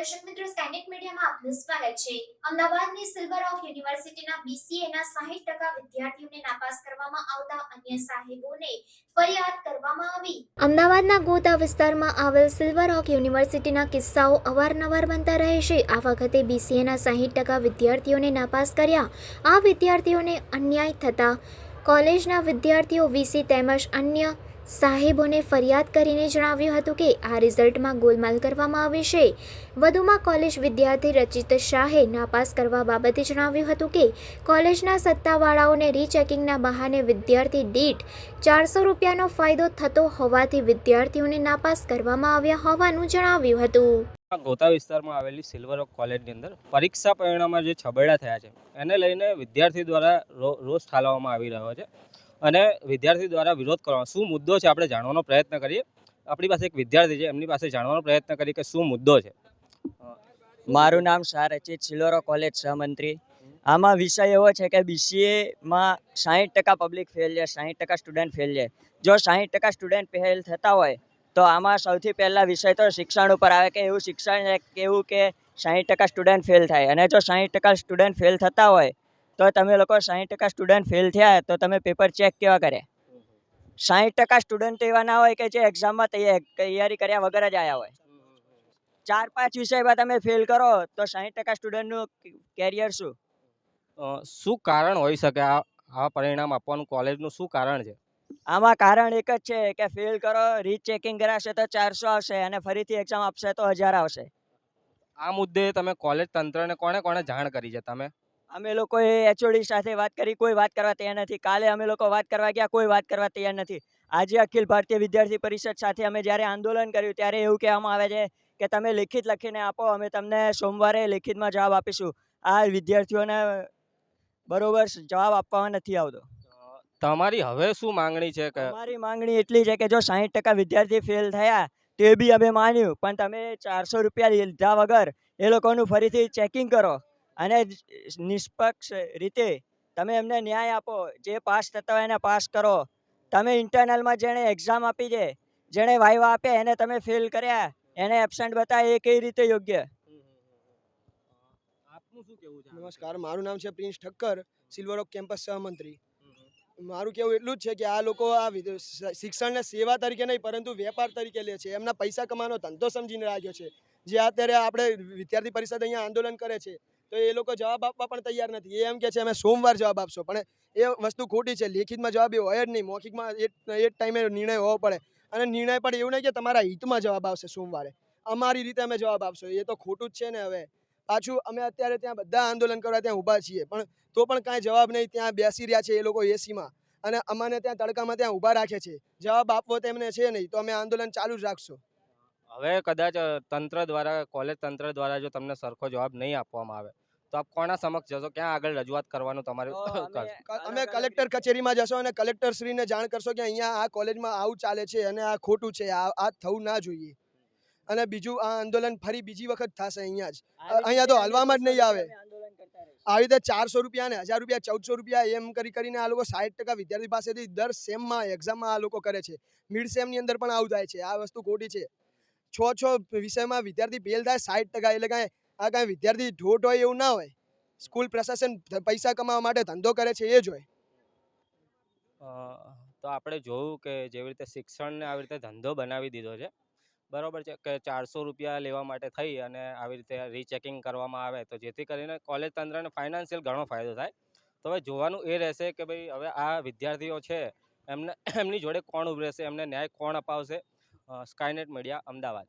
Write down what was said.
દર્શક મિત્રો સ્ટેન્ડર્ડ મીડિયામાં આપનું સ્વાગત છે. અમદાવાદની સિલ્વર ઓફ યુનિવર્સિટીના બીસીએના 60% ટકા વિદ્યાર્થીઓને નાપાસ કરવામાં આવતા અન્ય સાહેબોને ફરિયાદ કરવામાં આવી. અમદાવાદના ગોતા વિસ્તારમાં આવેલ સિલ્વર ઓક યુનિવર્સિટીના કિસ્સાઓ અવારનવાર બનતા રહે છે. આ વખતે બીસીએના 60% ટકા વિદ્યાર્થીઓને નાપાસ કર્યા. આ વિદ્યાર્થીઓને અન્યાય થતા કોલેજના વિદ્યાર્થીઓ વીસી તેમજ અન્ય સાહેબોને ફરિયાદ કરીને જણાવ્યું હતું કે આ રિઝલ્ટમાં ગોલમાલ કરવામાં આવી છે. વધુમાં કોલેજ વિદ્યાર્થી રચિત શાહે નાપાસ કરવા બાબતે જણાવ્યું હતું કે કોલેજના સત્તાવાળાઓને રીચેકિંગના બહાને વિદ્યાર્થી દીઠ ચારસો રૂપિયાનો ફાયદો થતો હોવાથી વિદ્યાર્થીઓને નાપાસ કરવામાં આવ્યા હોવાનું જણાવ્યું હતું. ગોતા વિસ્તારમાં આવેલી સિલ્વર ઓક કોલેજની અંદર પરીક્ષા પરિણામમાં જે છબરડા થયા છે, એને લઈને વિદ્યાર્થી દ્વારા રોષ ઠાલવવામાં આવી રહ્યો છે. અને વિદ્યાર્થી દ્વારા વિરોધ કરવાનો. શું મુદ્દો છે? આપણે જાણવાનો પ્રયત્ન કરીએ. આપણી પાસે એક વિદ્યાર્થી છે. એમની પાસે જાણવાનો પ્રયત્ન કરીએ કે શું મુદ્દો છે? મારું નામ શાહ રચિત સિલોરો કોલેજ સહમંત્રી આમાં વિષય એવો છે કે બીસીએમાં સાહીઠ ટકા પબ્લિક ફેલ છે, સાહીઠ ટકા સ્ટુડન્ટ ફેલ છે. જો સાહીઠ ટકા સ્ટુડન્ટ ફેલ થતા હોય, તો આમાં સૌથી પહેલાં વિષય તો શિક્ષણ ઉપર આવે કે એવું શિક્ષણ કેવું કે સાહીઠ ટકા સ્ટુડન્ટ ફેલ થાય. અને જો સાહીઠ ટકા સ્ટુડન્ટ ફેલ થતા હોય તો તમે લોકો સાહીઠ ટકા સ્ટુડન્ટ ફેલ થયા તો તમે પેપર ચેક કેવા કરે? સાહીઠ ટકા સ્ટુડન્ટ એવા ના હોય કે જે એક્ઝામમાં તૈયારી કર્યા વગર જ આવ્યા હોય. ચાર પાંચ વિષયમાં તમે ફેલ કરો તો સાહીઠ ટકા સ્ટુડન્ટનું કેરિયર શું? શું કારણ હોઈ શકે? આ આ પરિણામ આપવાનું કોલેજનું શું કારણ છે? આમાં કારણ એક જ છે કે ફેલ કરો રીચેકિંગ કરાશે તો ચારસો આવશે અને ફરીથી એક્ઝામ આપશે તો હજાર આવશે. આ મુદ્દે તમે કોલેજ તંત્રને કોણે કોણે જાણ કરી છે? તમે અમે લોકોએ એચઓડી સાથે વાત કરી કોઈ વાત કરવા તૈયાર નથી. કાલે અમે લોકો વાત કરવા ગયા કોઈ વાત કરવા તૈયાર નથી. આજે અખિલ ભારતીય વિદ્યાર્થી પરિષદ સાથે અમે જ્યારે આંદોલન કર્યું ત્યારે એવું કહેવામાં આવે છે કે તમે લેખિત લખીને આપો અમે તમને સોમવારે લેખિતમાં જવાબ આપીશું. આ વિદ્યાર્થીઓને બરોબર જવાબ આપવામાં નથી આવતો. તમારી હવે શું માંગણી છે કે અમારી માંગણી એટલી છે કે જો સાહીઠ ટકા વિદ્યાર્થી ફેલ થયા તે બી અમે માન્યું. પણ તમે ચારસો રૂપિયા લીધા વગર એ લોકોનું ફરીથી ચેકિંગ કરો. અને નિષ્પક્ષ રીતે તમે એમને ન્યાય આપો. જે પાસ થતા હોય એને પાસ કરો. તમે ઇન્ટરનલમાં જેણે એક્ઝામ આપી છે જેણે વાયવા આપ્યા એને તમે ફેલ કર્યા એને એબસેન્ટ બતાવે એ કઈ રીતે યોગ્ય? આપનું શું કેવું છે નમસ્કાર મારું નામ છે Prince Thakkar silver oak campus સહમંત્રી. મારું કેવું એટલું જ છે કે આ લોકો આ શિક્ષણને સેવા તરીકે નહીં પરંતુ વેપાર તરીકે લે છે. એમના પૈસા કમાવાનો ધંધો સમજીને રાખ્યો છે. જે અત્યારે આપણે વિદ્યાર્થી પરિષદ અહીંયા આંદોલન કરે છે. તો એ લોકો જવાબ આપવા પણ તૈયાર નથી. એ એમ કે છે, અમે સોમવાર જવાબ આપશો. પણ એ વસ્તુ ખોટી છે. લેખિતમાં જવાબ એ હોય જ નહીં. મૌખિકમાં એ જ ટાઈમે નિર્ણય હોવો પડે. અને નિર્ણય પણ એવું નહીં કે તમારા હિતમાં જવાબ આવશે સોમવારે. અમારી રીતે અમે જવાબ આપશો. એ તો ખોટું જ છે ને હવે. પાછું અમે અત્યારે ત્યાં બધા આંદોલન કરવા ત્યાં ઊભા છીએ. પણ તો પણ કાંઈ જવાબ નહીં. ત્યાં બેસી રહ્યા છે એ લોકો એસીમાં. અને અમાને ત્યાં તડકામાં ત્યાં ઊભા રાખે છે. જવાબ આપવો તેમને છે નહીં. તો અમે આંદોલન ચાલુ જ રાખશું. હવે કદાચ તંત્ર દ્વારા, કોલેજ તંત્ર દ્વારા જો તમને સરખો જવાબ નહીં આપવામાં આવે તો આપ કોના સમક્ષ જશો ક્યાં આગળ રજૂઆત કરવાનું તમારે અમે કલેક્ટર કચેરીમાં જશો અને કલેક્ટર શ્રીને જાણ કરશો કે અહીંયા આ કોલેજમાં આવું ચાલે છે અને આ ખોટું છે આ આ થવું ના જોઈએ અને બીજું આ આંદોલન ફરી બીજી વખત થશે અહીંયા જ અહીંયા તો હલવામાં જ નહીં આવે. આવી રીતે ચારસો રૂપિયા ને હજાર રૂપિયા ચૌદસો રૂપિયા એમ કરી કરીને આ લોકો સાઠ ટકા વિદ્યાર્થી પાસેથી દર સેમમાં એક્ઝામમાં આ લોકો કરે છે મિડ સેમની અંદર પણ આવું થાય છે આ વસ્તુ ખોટી છે છ છ વિષયમાં વિદ્યાર્થી ફેલ થાય સાઠ ટકા એટલે કાંઈ આ કાંઈ વિદ્યાર્થી ઢોટ હોય એવું ના હોય. સ્કૂલ પ્રશાસન પૈસા કમાવા માટે ધંધો કરે છે એ જ હોય. તો આપણે જોયું કે જેવી રીતે શિક્ષણને આવી રીતે ધંધો બનાવી દીધો છે. બરાબર છે કે ચારસો રૂપિયા લેવા માટે થઈ અને આવી રીતે રીચેકિંગ કરવામાં આવે તો જેથી કરીને કોલેજ તંત્રને ફાઇનાન્શિયલ ઘણો ફાયદો થાય. તો હવે જોવાનું એ રહેશે કે ભાઈ હવે આ વિદ્યાર્થીઓ છે એમને, એમની જોડે કોણ ઊભું રહેશે એમને ન્યાય કોણ અપાવશે? Skynet media Ahmedabad.